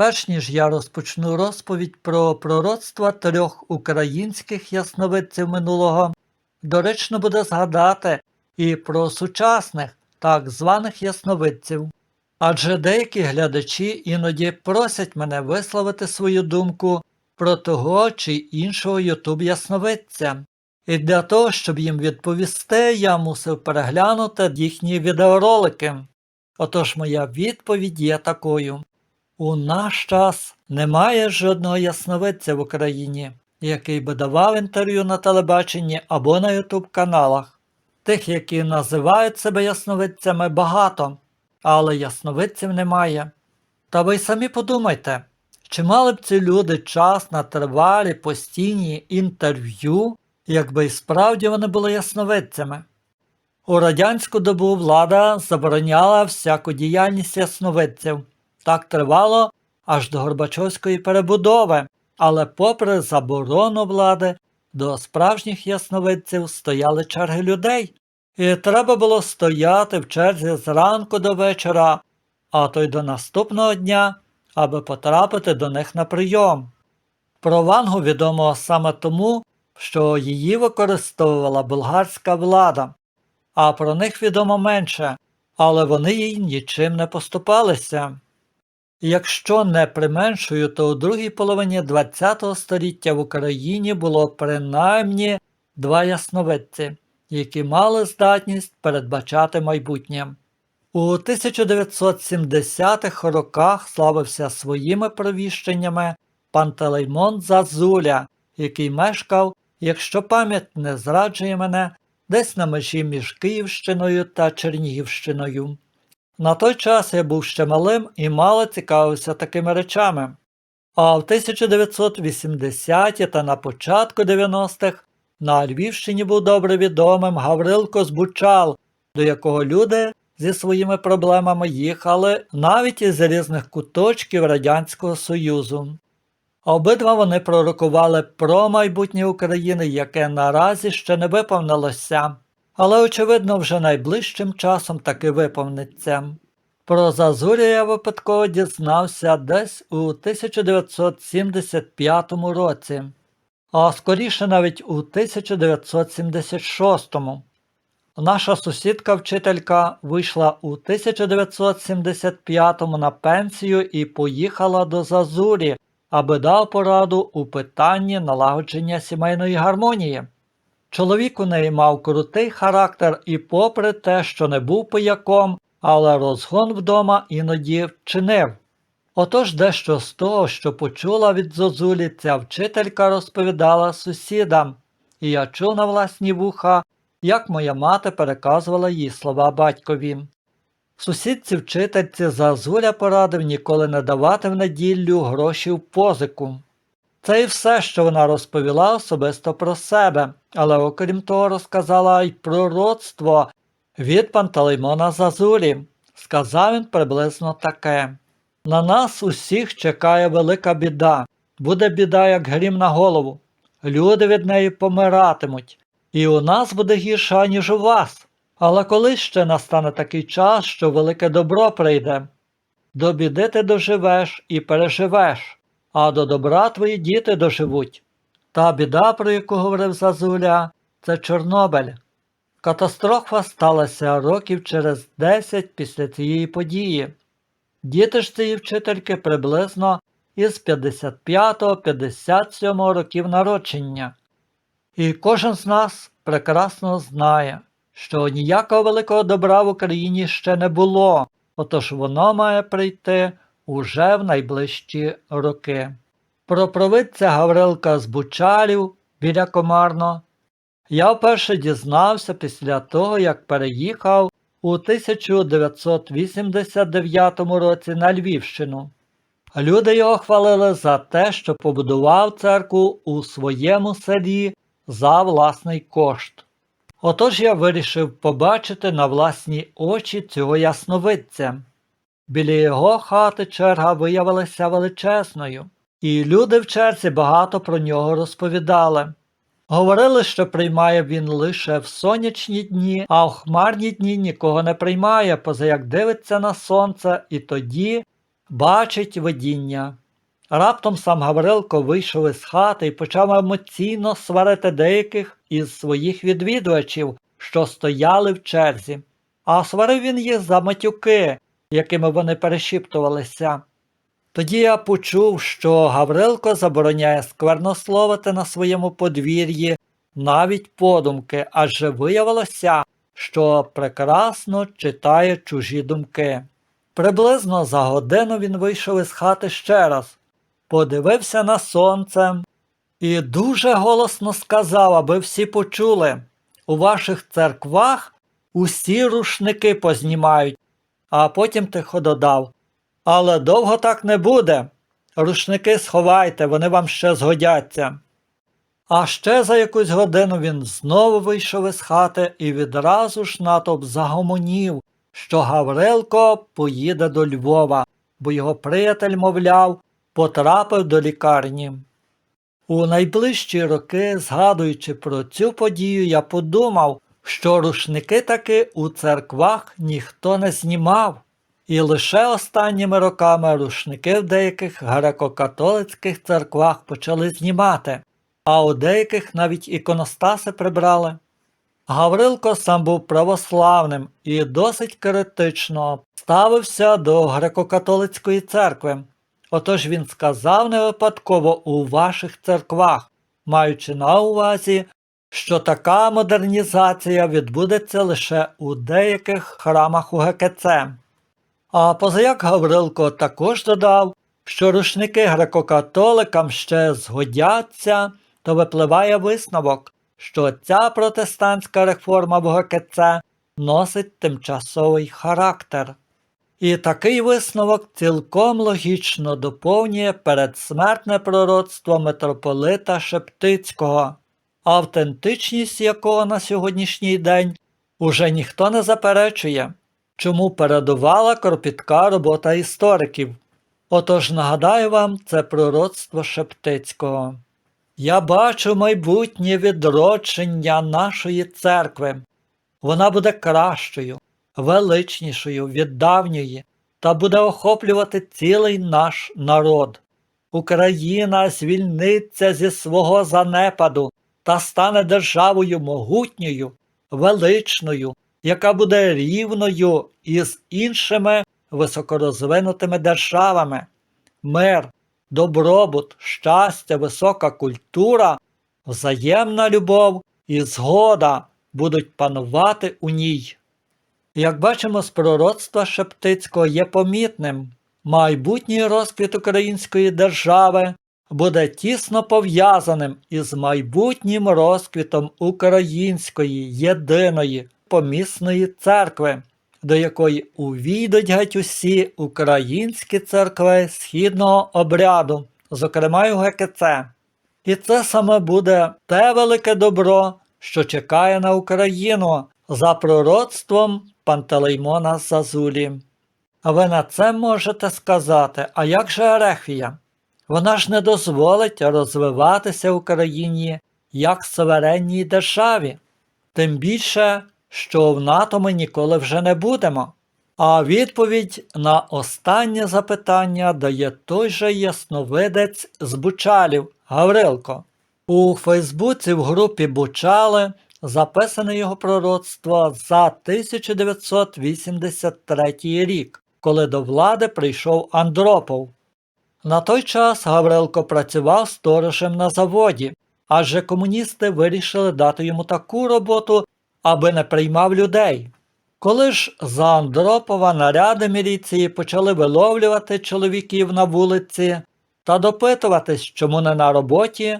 Перш ніж я розпочну розповідь про пророцтва трьох українських ясновидців минулого, доречно буде згадати і про сучасних так званих ясновидців. Адже деякі глядачі іноді просять мене висловити свою думку про того чи іншого ютуб ясновидця. І для того, щоб їм відповісти, я мусив переглянути їхні відеоролики. Отож моя відповідь є такою. У наш час немає жодного ясновидця в Україні, який би давав інтерв'ю на телебаченні або на ютуб каналах. Тих, які називають себе ясновидцями, багато, але ясновидців немає. Та ви й самі подумайте, чи мали б ці люди час на тривалі постійні інтерв'ю, якби й справді вони були ясновидцями? У радянську добу влада забороняла всяку діяльність ясновидців. Так тривало аж до Горбачовської перебудови, але попри заборону влади, до справжніх ясновидців стояли черги людей, і треба було стояти в черзі зранку до вечора, а то й до наступного дня, аби потрапити до них на прийом. Про Вангу відомо саме тому, що її використовувала болгарська влада, а про них відомо менше, але вони їй нічим не поступалися. Якщо не применшую, то у другій половині ХХ століття в Україні було принаймні два ясновидці, які мали здатність передбачати майбутнє. У 1970-х роках славився своїми провіщеннями Пантелеймон Зазуля, який мешкав, якщо пам'ять не зраджує мене, десь на межі між Київщиною та Чернігівщиною. На той час я був ще малим і мало цікавився такими речами. А в 1980-ті та на початку 90-х на Львівщині був добре відомим Гаврилко Збучал, до якого люди зі своїми проблемами їхали навіть із різних куточків Радянського Союзу. Обидва вони пророкували про майбутнє України, яке наразі ще не виповнилося, але, очевидно, вже найближчим часом таки виповниться. Про Зазуря я випадково дізнався десь у 1975 році, а скоріше навіть у 1976. Наша сусідка-вчителька вийшла у 1975 на пенсію і поїхала до Зазурі, аби дав пораду у питанні налагодження сімейної гармонії. Чоловік у неї мав крутий характер і, попри те, що не був пияком, але розгон вдома іноді вчинив. Отож дещо з того, що почула від Зозулі, ця вчителька розповідала сусідам, і я чув на власні вуха, як моя мати переказувала їй слова батькові. Сусідці вчительці Зазуля порадив ніколи не давати в неділю гроші в позику. Це і все, що вона розповіла особисто про себе, але окрім того розказала й про родство від Пантелеймона Зазулі. Сказав він приблизно таке. На нас усіх чекає велика біда. Буде біда, як грім на голову. Люди від неї помиратимуть, і у нас буде гірше, ніж у вас. Але коли ще настане такий час, що велике добро прийде? До біди ти доживеш і переживеш, а до добра твої діти доживуть. Та біда, про яку говорив Зазуля, це Чорнобиль. Катастрофа сталася років через 10 після цієї події. Діти ж цієї вчительки приблизно із 55-57 років народження. І кожен з нас прекрасно знає, що ніякого великого добра в Україні ще не було, отож воно має прийти уже в найближчі роки. Про провидця Гаврилка з Бучалів біля Комарно я вперше дізнався після того, як переїхав у 1989 році на Львівщину. Люди його хвалили за те, що побудував церкву у своєму селі за власний кошт. Отож я вирішив побачити на власні очі цього ясновидця. Біля його хати черга виявилася величезною, і люди в черзі багато про нього розповідали. Говорили, що приймає він лише в сонячні дні, а в хмарні дні нікого не приймає, поза як дивиться на сонце, і тоді бачить видіння. Раптом сам Гаврилко вийшов із хати і почав емоційно сварити деяких із своїх відвідувачів, що стояли в черзі. А сварив він їх за матюки, якими вони перешіптувалися. Тоді я почув, що Гаврилко забороняє сквернословити на своєму подвір'ї навіть подумки, адже виявилося, що прекрасно читає чужі думки. Приблизно за годину він вийшов із хати ще раз, подивився на сонце і дуже голосно сказав, аби всі почули у ваших церквах усі рушники познімають, а потім тихо додав. Але довго так не буде. Рушники сховайте, вони вам ще згодяться. А ще за якусь годину він знову вийшов із хати і відразу ж натовп загомонів, що Гаврилко поїде до Львова, бо його приятель, мовляв, потрапив до лікарні. У найближчі роки, згадуючи про цю подію, я подумав, що рушники таки у церквах ніхто не знімав. І лише останніми роками рушники в деяких греко-католицьких церквах почали знімати, а у деяких навіть іконостаси прибрали. Гаврилко сам був православним і досить критично ставився до греко-католицької церкви. Отож він сказав не випадково у ваших церквах, маючи на увазі, що така модернізація відбудеться лише у деяких храмах УГКЦ. А позаяк Гаврилко також додав, що рушники греко-католикам ще згодяться, то випливає висновок, що ця протестантська реформа в ГКЦ носить тимчасовий характер. І такий висновок цілком логічно доповнює передсмертне пророцтво митрополита Шептицького, автентичність якого на сьогоднішній день уже ніхто не заперечує, чому передувала кропітка робота істориків. Отож нагадаю вам це пророцтво Шептицького. Я бачу майбутнє відродження нашої церкви. Вона буде кращою, величнішою від давньої та буде охоплювати цілий наш народ. Україна звільниться зі свого занепаду та стане державою могутньою, величною, яка буде рівною із іншими високорозвинутими державами. Мир, добробут, щастя, висока культура, взаємна любов і згода будуть панувати у ній. Як бачимо з пророцтва Шептицького є помітним, майбутній розквіт української держави буде тісно пов'язаним із майбутнім розквітом української єдиної помісної церкви, до якої увійдуть геть усі українські церкви східного обряду, зокрема й ГКЦ. І це саме буде те велике добро, що чекає на Україну за пророцтвом Пантелеймона Зазулі. А ви на це можете сказати, а як же Ерехвія? Вона ж не дозволить розвиватися Україні як суверенній державі, тим більше, що в НАТО ми ніколи вже не будемо. А відповідь на останнє запитання дає той же ясновидець з Бучалів Гаврилко. У Фейсбуці в групі Бучали записане його пророцтво за 1983 рік, коли до влади прийшов Андропов. На той час Гаврилко працював сторожем на заводі, адже комуністи вирішили дати йому таку роботу, аби не приймав людей. Коли ж за Андропова наряди міліції почали виловлювати чоловіків на вулиці та допитуватись, чому не на роботі,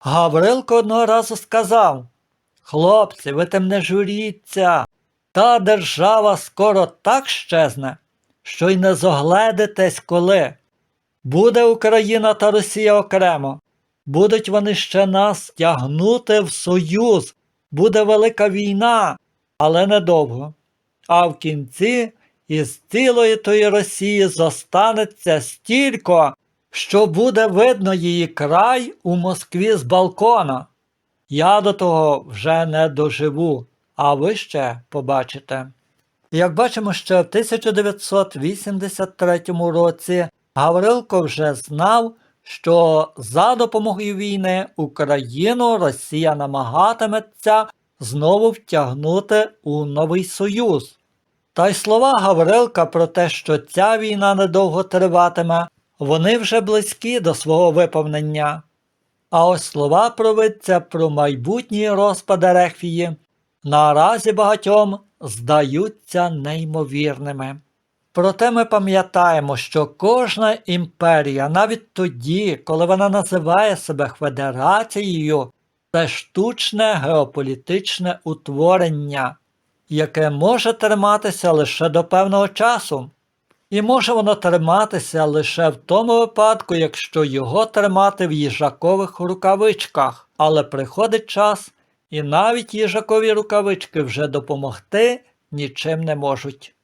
Гаврилко одного разу сказав Хлопці, ви тим не журіться, та держава скоро так щезне, що й не зогледитесь коли. Буде Україна та Росія окремо, будуть вони ще нас тягнути в союз, буде велика війна, але недовго. А в кінці із цілої тої Росії зостанеться стільки, що буде видно її край у Москві з балкона. Я до того вже не доживу, а ви ще побачите. Як бачимо, ще в 1983 році Гаврилко вже знав, що за допомогою війни Україну Росія намагатиметься знову втягнути у новий союз. Та й слова Гаврилка про те, що ця війна недовго триватиме, вони вже близькі до свого виповнення. А ось слова провидця про майбутній розпад Ерефії наразі багатьом здаються неймовірними. Проте ми пам'ятаємо, що кожна імперія, навіть тоді, коли вона називає себе федерацією, це штучне геополітичне утворення, яке може триматися лише до певного часу. І може воно триматися лише в тому випадку, якщо його тримати в їжакових рукавичках, але приходить час, і навіть їжакові рукавички вже допомогти нічим не можуть.